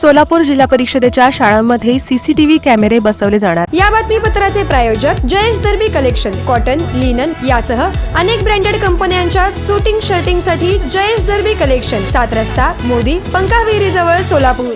सोलापूर जिल्हा परिषदेच्या शाळांमध्ये सीसीटीव्ही कॅमेरे बसवले जाणार. या बातमीपत्राचे प्रायोजक Jayesh Darbi collection cotton linen यासह अनेक ब्रँडेड कंपन्यांच्या सुटिंग शर्टिंगसाठी जयेश दर्बी कलेक्शन सात रस्ता मोदी पंकाविहिरी जवळ सोलापूर.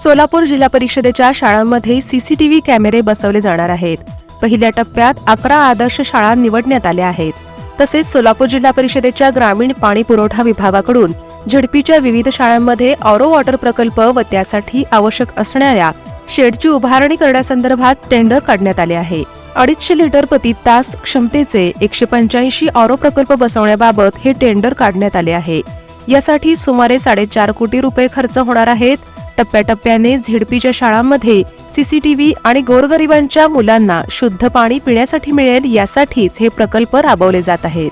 सोलापूर जिल्हा परिषदेच्या शाळांमध्ये सीसीटीव्ही कॅमेरे बसवले जाणार आहेत. पहिल्या टप्प्यात अकरा आदर्श शाळा निवडण्यात आल्या आहेत. तसेच सोलापूर जिल्हा परिषदेच्या ग्रामीण पाणी पुरवठा विभागाकडून झडपीच्या विविध शाळांमध्ये ऑरो वॉटर प्रकल्प व त्यासाठी आवश्यक असणाऱ्या शेडची उभारणी करण्यासंदर्भात टेंडर काढण्यात आले आहे. अडीचशे लिटर प्रति तास क्षमतेचे एकशे पंच्याऐंशी ऑरो प्रकल्प बसवण्याबाबत हे टेंडर काढण्यात आले आहे. यासाठी सुमारे साडेचार कोटी रुपये खर्च होणार आहेत. टप्प्याटप्प्याने झेडपीच्या शाळांमध्ये सीसीटीव्ही आणि गोरगरिबांच्या मुलांना शुद्ध पाणी पिण्यासाठी मिळेल यासाठीच हे प्रकल्प राबवले जात आहेत.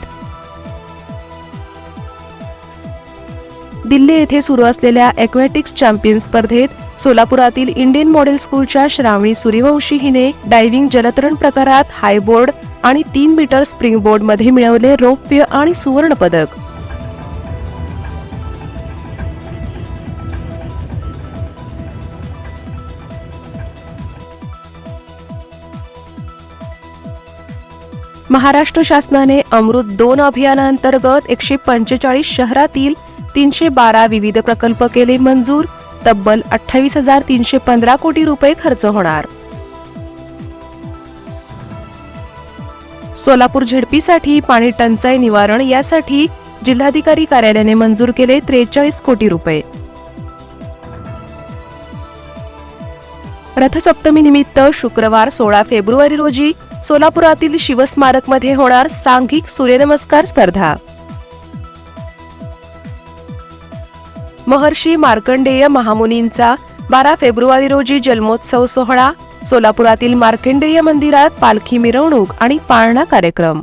दिल्ली येथे सुरू असलेल्या एक्वॅटिक्स चॅम्पियन स्पर्धेत सोलापुरातील इंडियन मॉडेल स्कूलच्या श्रावणी सूर्यवंशी हिने डायव्हिंग जलतरण प्रकारात हायबोर्ड आणि तीन मीटर स्प्रिंग बोर्डमध्ये मिळवले रौप्य आणि सुवर्णपदक. महाराष्ट्र शासनाने अमृत दोन अभियानांतर्गत एकशे पंचेचाळीस शहरातील तीनशे बारा विविध प्रकल्प केले मंजूर. तब्बल अठ्ठावीस हजार तीनशे पंधरा कोटी रुपये खर्च होणार. सोलापूर झेडपीसाठी पाणी टंचाई निवारण यासाठी जिल्हाधिकारी कार्यालयाने मंजूर केले त्रेचाळीस कोटी रुपये. रथसप्तमी निमित्त शुक्रवार सोळा फेब्रुवारी रोजी सोलापुरातील शिवस्मारकमध्ये होणार सांघिक सूर्यनमस्कार स्पर्धा. महर्षी मार्कंडेय महामुनींचा बारा फेब्रुवारी रोजी जन्मोत्सव सोहळा सोलापुरातील मार्कंडेय मंदिरात पालखी मिरवणूक आणि पाळणा कार्यक्रम.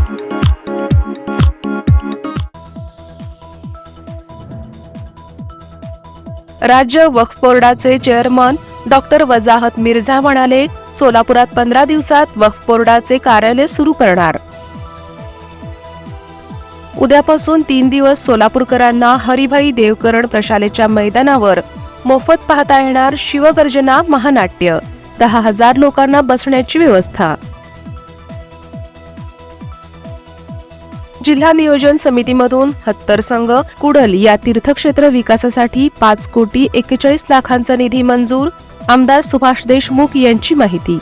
राज्य वक्फ बोर्डाचे चेअरमन डॉक्टर वजाहत मिर्झा म्हणाले सोलापुरात पंधरा दिवसात वक्फ बोर्डाचे कार्यालय सुरू करणार. उद्यापासून तीन दिवस सोलापूरकरांना हरिभाई देवकरण प्रशालेच्या मैदानावर मोफत पाहता येणार शिवगर्जना महानाट्य. दहा हजार लोकांना बसण्याची व्यवस्था जिल्हा नियोजन समितीमधून हत्तर संघ कुडल या तीर्थक्षेत्र विकासासाठी पाच कोटी एक्केचाळीस लाखांचा निधी मंजूर आमदार सुभाष देशमुख यांची माहिती.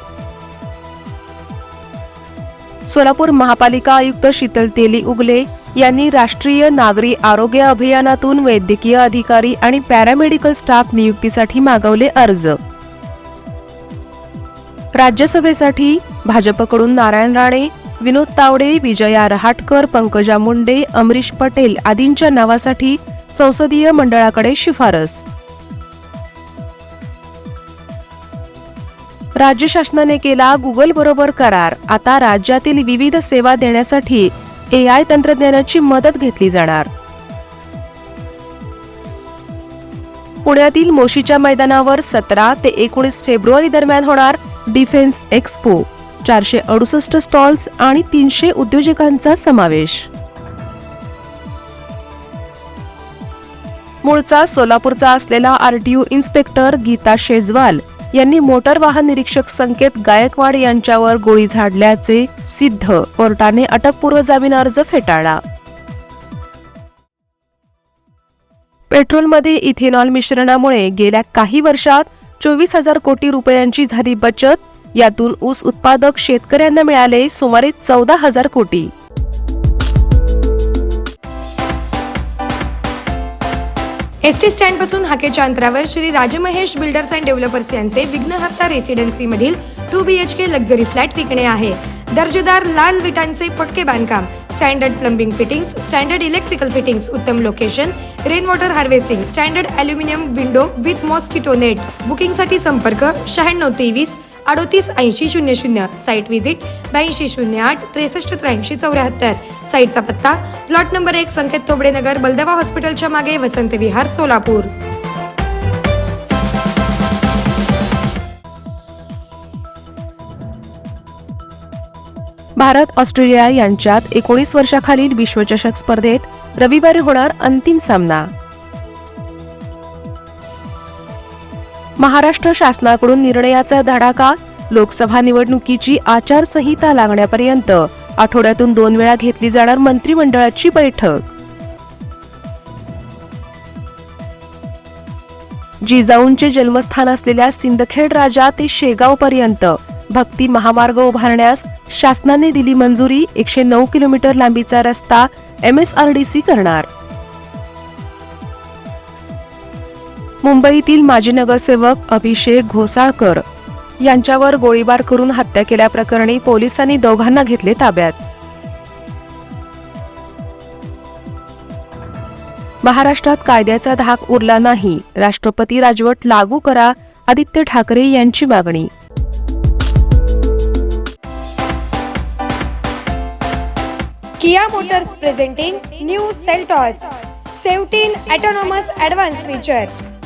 सोलापूर महापालिका आयुक्त शीतल तेली उगले यांनी राष्ट्रीय नागरी आरोग्य अभियानातून वैद्यकीय अधिकारी आणि पॅरामेडिकल स्टाफ नियुक्तीसाठी मागवले अर्ज. राज्यसभेसाठी भाजपकडून नारायण राणे विनोद तावडे विजया रहाटकर पंकजा मुंडे अमरीश पटेल आदींच्या नावासाठी संसदीय मंडळाकडे शिफारस. राज्य शासनाने केला गुगल बरोबर करार. आता राज्यातील विविध सेवा देण्यासाठी ए आय तंत्रज्ञानाची मदत घेतली जाणार. पुण्यातील मोशीच्या मैदानावर सतरा ते एकोणीस फेब्रुवारी दरम्यान होणार डिफेन्स एक्स्पो. चारशे अडुसष्ट स्टॉल्स आणि तीनशे उद्योजकांचा समावेश. मूळचा सोलापूरचा असलेला आरटीयू इन्स्पेक्टर गीता शेजवाल यांनी मोटर वाहन निरीक्षक संकेत गायकवाड यांच्यावर गोळी झाडल्याचे सिद्ध कोर्टाने अटकपूर्व जामीन अर्ज फेटाळला. पेट्रोलमध्ये इथेनॉल मिश्रणामुळे गेल्या काही वर्षात चोवीस हजार कोटी रुपयांची झाली बचत यातून ऊस उत्पादक शेतकऱ्यांना मिळाले सुमारे चौदा हजार कोटी. एस टी स्टँडपासून हाकेच्या अंतरावर Shri Rajmahesh builders and developers यांचे विघ्नहर्ता रेसिडेन्सी मधील two B H K luxury flat विकणे आहे. दर्जेदार लाल विटांचे पक्के बांधकाम standard plumbing fittings standard electrical fittings उत्तम location rain water harvesting standard aluminium window with mosquito net. बुकिंगसाठी संपर्क शहाण्णव तेवीस अडोतीस ऐंशी शून्य शून्य. साईट व्हिजिट ब्याऐंशी शून्य आठ त्रेसष्ट त्र्याऐंशी चौऱ्याहत्तर. साईटचा पत्ता प्लॉट नंबर एक संकेत थोबडे नगर बलदवा हॉस्पिटलच्या मागे वसंत विहार सोलापूर. भारत ऑस्ट्रेलिया यांच्यात एकोणीस वर्षाखालील विश्वचषक स्पर्धेत रविवारी होणार अंतिम सामना. महाराष्ट्र शासनाकडून निर्णयाचा धडाका लोकसभा निवडणुकीची आचारसंहिता लागण्यापर्यंत आठवड्यातून दोन वेळा घेतली जाणार मंत्रिमंडळाची बैठक. जिजाऊंचे जन्मस्थान असलेल्या सिंदखेड राजा ते शेगाव पर्यंत भक्ती महामार्ग उभारण्यास शासनाने दिली मंजुरी एकशे नऊ किलोमीटर लांबीचा रस्ता एमएसआरडीसी करणार. मुंबईतील माजी नगरसेवक अभिषेक घोसाळकर यांच्यावर गोळीबार करून हत्या केल्याप्रकरणी पोलिसांनी दोघांना घेतले ताब्यात. महाराष्ट्रात कायद्याचा धाक उरला नाही. राष्ट्रपती राजवट लागू करा आदित्य ठाकरे यांची मागणी. Kia Motors presenting new Seltos 17 autonomous advance feature.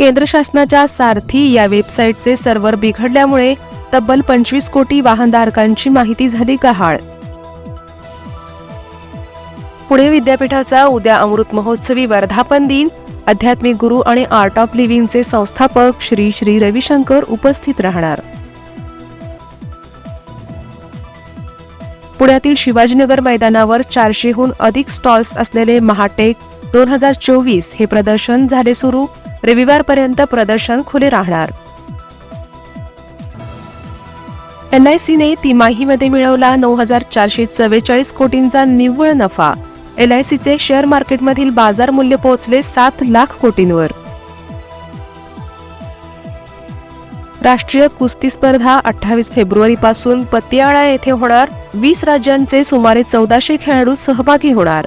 केंद्र शासनाच्या सारथी या वेबसाईटचे सर्व्हर बिघडल्यामुळे तब्बल पंचवीस कोटी वाहनधारकांची माहिती झाली गहाळ. पुणे विद्यापीठाचा उद्या अमृत महोत्सवी वर्धापन दिन आध्यात्मिक गुरु आणि आर्ट ऑफ लिव्हिंगचे संस्थापक श्री श्री रविशंकर उपस्थित राहणार. पुण्यातील शिवाजीनगर मैदानावर चारशेहून अधिक स्टॉल्स असलेले महाटेक दोन हजार चोवीस हे प्रदर्शन झाले सुरू. रविवारपर्यंत प्रदर्शन खुले राहणार. एलआयसीने तिमाहीमध्ये मिळवला नऊ हजार चारशे चव्वेचाळीस कोटींचा निव्वळ नफा. एलआयसीचे शेअर मार्केटमधील बाजार मूल्य पोहोचले सात लाख कोटींवर. राष्ट्रीय कुस्ती स्पर्धा अठ्ठावीस फेब्रुवारीपासून पतियाळा येथे होणार. वीस राज्यांचे सुमारे चौदाशे खेळाडू सहभागी होणार.